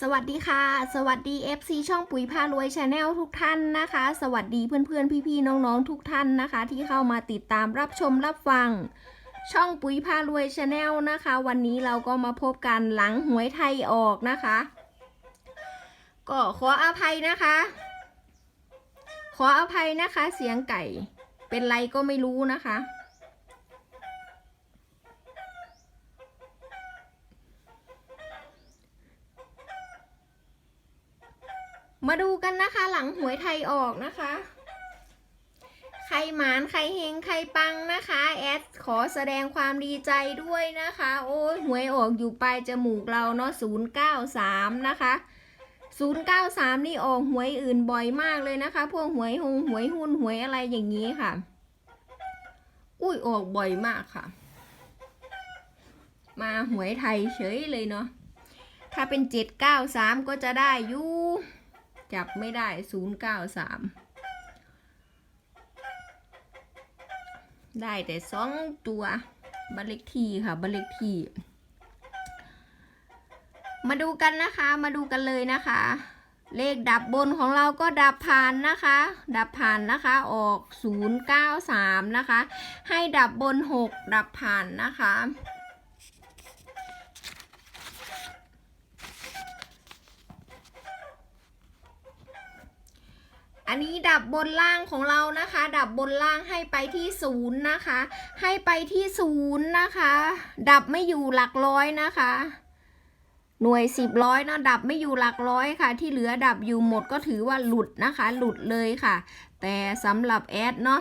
สวัสดีค่ะ สวัสดี FC ช่องปุ๋ยพารวยชาแนลทุกท่านนะคะ สวัสดีเพื่อนๆ พี่ๆ น้องๆ ทุกท่านนะคะ ที่เข้ามาติดตามรับชมรับฟัง ช่องปุ๋ยพารวยชาแนลนะคะ วันนี้เราก็มาพบกันหลังหวยไทยออกนะคะ ก็ขออภัยนะคะ ขออภัยนะคะ เสียงไก่เป็นไรก็ไม่รู้นะคะ มาดูกันนะคะหลังหวยไทยออกนะคะ ใครหมานใครเฮงใครปังนะคะ แอดขอแสดงความดีใจด้วยนะคะ โอ้ยหวยออกอยู่ปลายจมูกเราเนาะ093นะคะ093นี่ออกหวยอื่นบ่อยมากเลยนะคะ พวกหวยหงหวยหุ้นหวยอะไรอย่างนี้ค่ะ อุ้ยออกบ่อยมากค่ะ มาหวยไทยเฉยเลยเนาะถ้าเป็น793ก็จะได้อยู่ จับไม่ได้093ได้แต่สองตัวบัลเล็กทีค่ะบัลเล็กทีมาดูกันนะคะมาดูกันเลยนะคะ เลขดับบนของเราก็ดับผ่านนะคะ ดับผ่านนะคะออก 093 นะคะ ให้ดับบน 6 ดับผ่านนะคะ อันนี้ดับบนล่างของเรานะคะ ดับบนล่างให้ไปที่ศูนย์นะคะ ให้ไปที่ศูนย์นะคะ ดับไม่อยู่หลักร้อยนะคะ หน่วยสิบร้อยเนาะดับไม่อยู่หลักร้อยค่ะ ที่เหลือดับอยู่หมดก็ถือว่าหลุดนะคะ หลุดเลยค่ะ แต่สำหรับแอดเนาะ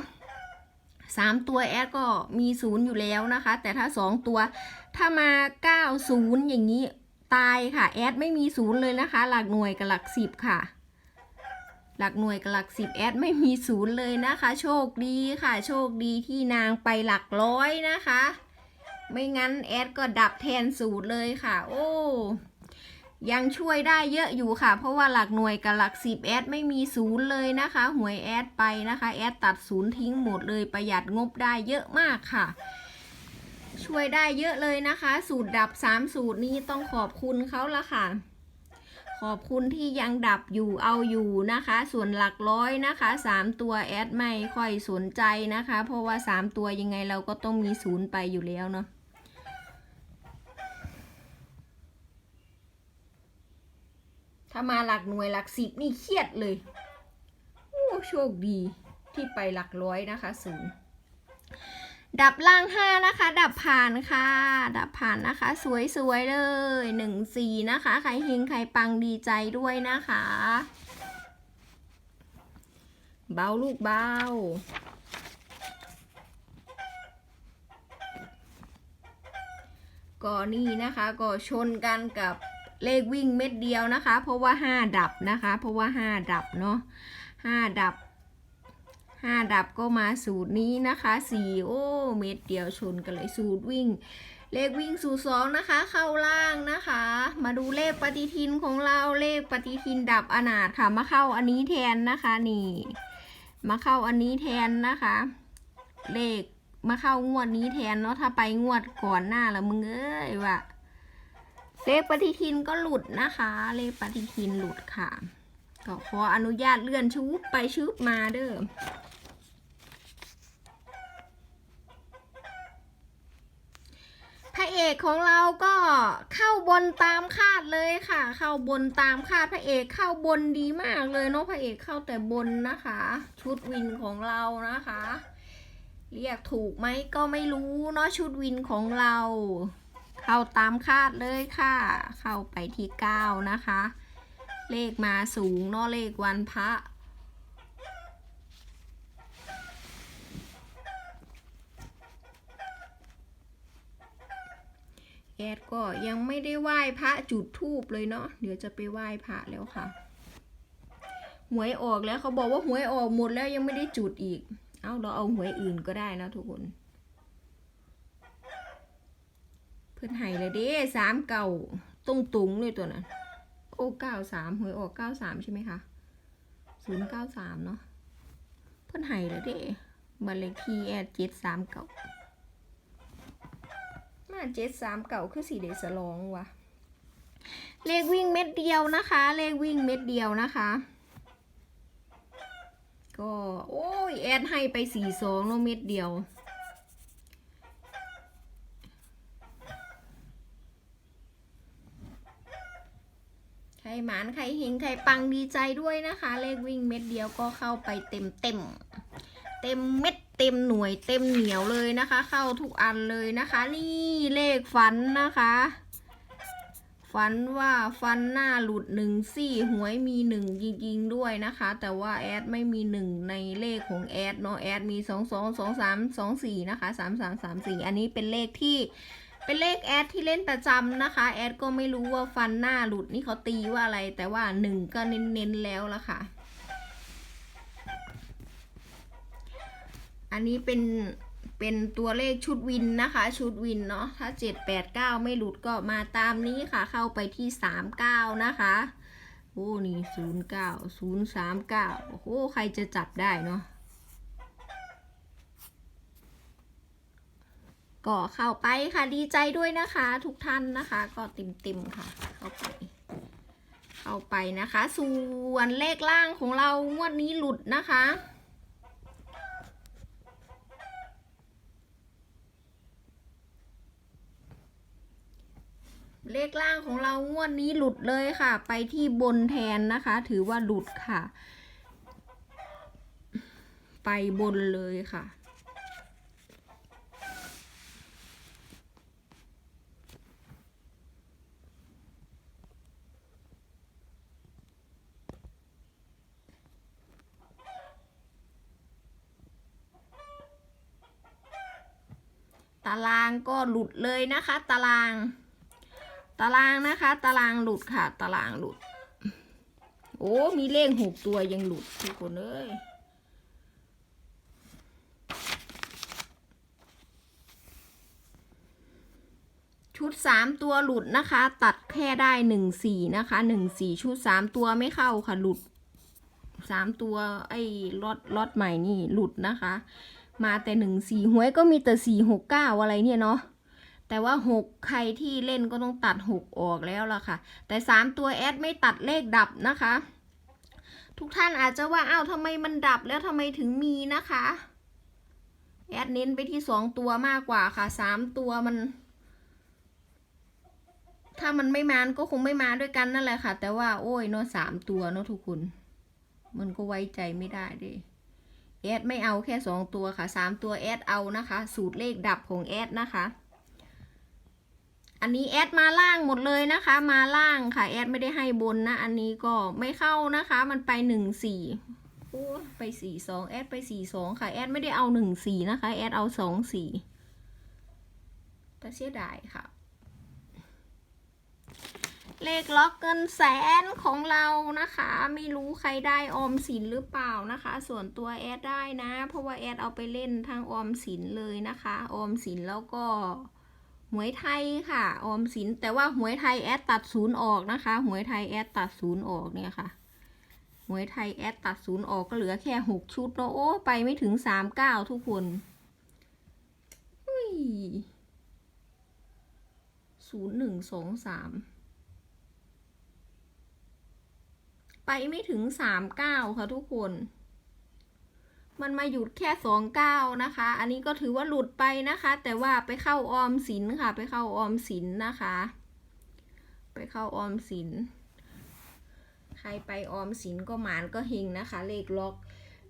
สามตัวแอดก็มีศูนย์อยู่แล้วนะคะ แต่ถ้าสองตัว ถ้ามาเก้าศูนย์อย่างนี้ตายค่ะแอดไม่มีศูนย์เลยนะคะ หลักหน่วยกับหลักสิบค่ะ หลักหน่วยกับหลักสิบแอดไม่มีศูนย์เลยนะคะ โชคดีค่ะ โชคดีที่นางไปหลักร้อยนะคะ ไม่งั้นแอดก็ดับแทนสูตรเลยค่ะ โอ้ยังช่วยได้เยอะอยู่ค่ะ เพราะว่าหลักหน่วยกับหลักสิบแอดไม่มีศูนย์เลยนะคะ หวยแอดไปนะคะแอดตัดศูนย์ทิ้งหมดเลยประหยัดงบได้เยอะมากค่ะ ช่วยได้เยอะเลยนะคะ สูตรดับสามสูตรนี้ต้องขอบคุณเขาละค่ะ ขอบคุณที่ยังดับอยู่เอาอยู่นะคะ ส่วนหลักร้อยนะคะสามตัวแอดไม่ค่อยสนใจนะคะ เพราะว่าสามตัวยังไงเราก็ต้องมีศูนย์ไปอยู่แล้วเนาะถ้ามาหลักหน่วยหลักสิบนี่เครียดเลย โอ้โชคดีที่ไปหลักร้อยนะคะศูนย์ ดับล่างห้านะคะ ดับผ่านค่ะ ดับผ่านนะคะ สวยๆเลยหนึ่งสี่นะคะ ใครเฮงใครปังดีใจด้วยนะคะ เบาลูกเบาก็นี่นะคะก็ชนกันกับเลขวิ่งเม็ดเดียวนะคะ เพราะว่าห้าดับนะคะ เพราะว่าห้าดับเนาะห้าดับ ห้าดับก็มาสูตรนี้นะคะสี่โอ้เม็ดเดียวชนกันเลยสูตรวิ่ง เลขวิ่งสูตรสองนะคะ เข้าล่างนะคะ มาดูเลขปฏิทินของเราเลขปฏิทินดับอนาถค่ะ มาเข้าอันนี้แทนนะคะนี่มาเข้าอันนี้แทนนะคะ เลขมาเข้างวดนี้แทนเนาะถ้าไปงวดก่อนหน้าละมึงเอ้ยว่ะเลขปฏิทินก็หลุดนะคะ เลขปฏิทินหลุดค่ะ ก็ขออนุญาตเลื่อนชุบไปชุบมาเด้อ พระ เอกของเราก็เข้าบนตามคาดเลยค่ะ เข้าบนตามคาดพระเอกเข้าบนดีมากเลยเนาะพระเอกเข้าแต่บนนะคะ ชุดวินของเรานะคะ เรียกถูกไหมก็ไม่รู้เนาะชุดวินของเรา เข้าตามคาดเลยค่ะ เข้าไปที่เก้านะคะ เลขมาสูงเนาะเลขวันพระ แอดก็ยังไม่ได้ไหว้พระจุดธูปเลยเนาะเดี๋ยวจะไปไหว้พระแล้วค่ะ หวยออกแล้วเขาบอกว่าหวยออกหมดแล้วยังไม่ได้จุดอีก เอาเราเอาหวยอื่นก็ได้นะทุกคน เพื่อนไห้เลยเด้สามเก่าตรงตุงเลยตัวนั้นโอ้เก้าสามหวยออกเก้าสามใช่ไหมคะศูนย์เก้าสามเนาะเพื่อนไห้เลยเด้บันเลขที่แอดเจ็ดสามเก่า เจ็ดสามเก่าคือสีเดสลองวะเลขวิ่งเม็ดเดียวนะคะ เลขวิ่งเม็ดเดียวนะคะ ก็โอ้ยแอดให้ไปสี่สองแล้วเม็ดเดียวใครหมานใครเฮงใครปังดีใจด้วยนะคะ เลขวิ่งเม็ดเดียวก็เข้าไปเต็มเต็ม เต็มเม็ดเต็มหน่วยเต็มเหนียวเลยนะคะ เข้าทุกอันเลยนะคะ นี่เลขฝันนะคะฝันว่าฟันหน้าหลุดหนึ่งซี่หวยมีหนึ่งจริงๆด้วยนะคะ แต่ว่าแอดไม่มีหนึ่งในเลขของแอดเนาะแอดมีสองสองสองสามสองสี่นะคะสามสามสามสี่อันนี้เป็นเลขที่เป็นเลขแอดที่เล่นประจำนะคะ แอดก็ไม่รู้ว่าฟันหน้าหลุดนี่เขาตีว่าอะไร แต่ว่าหนึ่งก็เน้นๆแล้วละค่ะ อันนี้เป็นเป็นตัวเลขชุดวินนะคะ ชุดวินเนาะถ้า 7 8 9 ไม่หลุดก็มาตามนี้ค่ะ เข้าไปที่ 39 นะคะโอ้นี่09 039โอ้โหใครจะจับได้เนาะก็เข้าไปค่ะดีใจด้วยนะคะ ทุกท่านนะคะ ก็ติมๆค่ะ เข้าไป เข้าไปนะคะ ส่วนเลขล่างของเรางวดนี้หลุดนะคะ เลขล่างของเรางวดนี้หลุดเลยค่ะ ไปที่บนแทนนะคะ ถือว่าหลุดค่ะ ไปบนเลยค่ะตารางก็หลุดเลยนะคะ ตาราง ตารางนะคะ ตารางหลุดค่ะ ตารางหลุด โอ้ มีเลขหกตัวยังหลุดทุกคนเอ้ยชุดสามตัวหลุดนะคะ ตัดแค่ได้หนึ่งสี่นะคะหนึ่งสี่ชุดสามตัวไม่เข้าค่ะหลุดสามตัวไอ้ล็อตล็อตใหม่นี่หลุดนะคะ มาแต่หนึ่งสี่หวยก็มีแต่สี่หกเก้าอะไรเนี่ยเนาะ แต่ว่าหกใครที่เล่นก็ต้องตัดหกออกแล้วล่ะค่ะ แต่สามตัวแอดไม่ตัดเลขดับนะคะ ทุกท่านอาจจะว่าอ้าวทำไมมันดับแล้วทำไมถึงมีนะคะแอดเน้นไปที่สองตัวมากกว่าค่ะสามตัวมัน ถ้ามันไม่มาก็คงไม่มาด้วยกันนั่นแหละค่ะ แต่ว่าโอ้ยเนาะสามตัวเนาะทุกคน มันก็ไว้ใจไม่ได้เด้แอดไม่เอาแค่สองตัวค่ะสามตัวแอดเอานะคะ สูตรเลขดับของแอดนะคะ อันนี้แอดมาล่างหมดเลยนะคะ มาล่างค่ะ แอดไม่ได้ให้บนนะ อันนี้ก็ไม่เข้านะคะ มันไปหนึ่งสี่โอ้ไปสี่สองแอดไปสี่สองค่ะ แอดไม่ได้เอาหนึ่งสี่นะคะ แอดเอาสองสี่แต่เสียดายค่ะ เลขล็อกเงินแสนของเรานะคะ ไม่รู้ใครได้ออมสินหรือเปล่านะคะ ส่วนตัวแอดได้นะ เพราะว่าแอดเอาไปเล่นทางออมสินเลยนะคะ ออมสินแล้วก็ หวยไทยค่ะออมสินแต่ว่าหวยไทยแอดตัดศูนย์ออกนะคะหวยไทยแอดตัดศูนย์ออกเนี่ยค่ะหวยไทยแอดตัดศูนย์ออกก็เหลือแค่หกชุดเนาะโอ้ไปไม่ถึงสามเก้าทุกคนศูนย์หนึ่งสองสามไปไม่ถึงสามเก้าค่ะทุกคน มันมาหยุดแค่สองเก้านะคะ อันนี้ก็ถือว่าหลุดไปนะคะ แต่ว่าไปเข้าออมสินค่ะ ไปเข้าออมสินนะคะ ไปเข้าออมสิน ใครไปออมสินก็หมานก็เฮงนะคะ เลขล็อก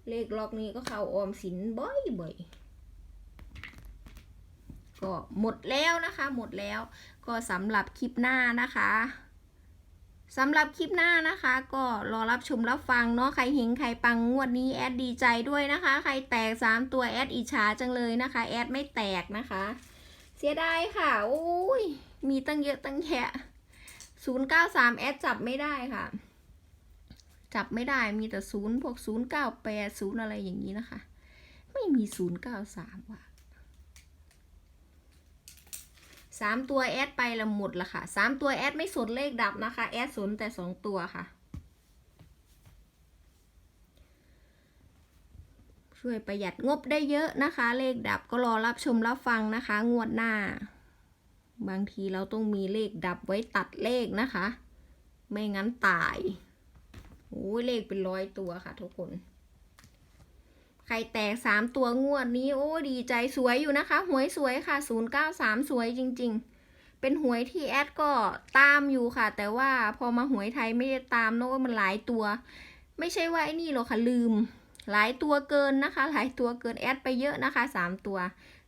เลขล็อกนี้ก็เข้าออมสินบ่อยบ่อยก็หมดแล้วนะคะ หมดแล้ว ก็สำหรับคลิปหน้านะคะ สำหรับคลิปหน้านะคะ ก็รอรับชมรับฟังเนาะใครเฮงใครปังงวดนี้แอดดีใจด้วยนะคะ ใครแตก 3 ตัวแอดอิจฉาจังเลยนะคะ แอดไม่แตกนะคะ เสียดายค่ะโอ้ยมีตั้งเยอะตั้งแยะ093 แอดจับไม่ได้ค่ะ จับไม่ได้มีแต่ศูนย์พวก 098 0 อะไรอย่างนี้นะคะ ไม่มี 093 ว่ะ สามตัวแอดไปละหมดละค่ะสามตัวแอดไม่สนเลขดับนะคะแอดสนแต่สองตัวค่ะ ช่วยประหยัดงบได้เยอะนะคะ เลขดับก็รอรับชมรับฟังนะคะ งวดหน้า บางทีเราต้องมีเลขดับไว้ตัดเลขนะคะ ไม่งั้นตายโอ้ยเลขเป็นร้อยตัวค่ะทุกคน ใครแตกสามตัวงวดนี้โอ้ดีใจสวยอยู่นะคะ หวยสวยค่ะศูนย์เก้าสามสวยจริง ๆ เป็นหวยที่แอดก็ตามอยู่ค่ะ แต่ว่าพอมาหวยไทยไม่ได้ตามเนอะว่ามันหลายตัว ไม่ใช่ว่าไอ้นี่หรอกค่ะลืม หลายตัวเกินนะคะ หลายตัวเกินแอดไปเยอะนะคะสามตัว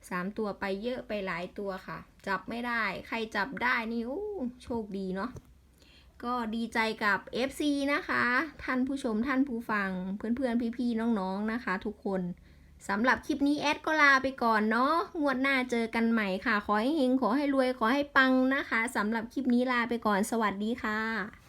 สามตัวไปเยอะไปหลายตัวค่ะ จับไม่ได้ ใครจับได้นี่โอ้โชคดีเนาะ ก็ดีใจกับ FC นะคะ ท่านผู้ชมท่านผู้ฟังเพื่อนๆ พี่ๆ น้องๆนะคะ ทุกคนสำหรับคลิปนี้แอดก็ลาไปก่อนเนาะงวดหน้าเจอกันใหม่ค่ะ ขอให้เฮงขอให้รวยขอให้ปังนะคะสำหรับคลิปนี้ลาไปก่อนสวัสดีค่ะ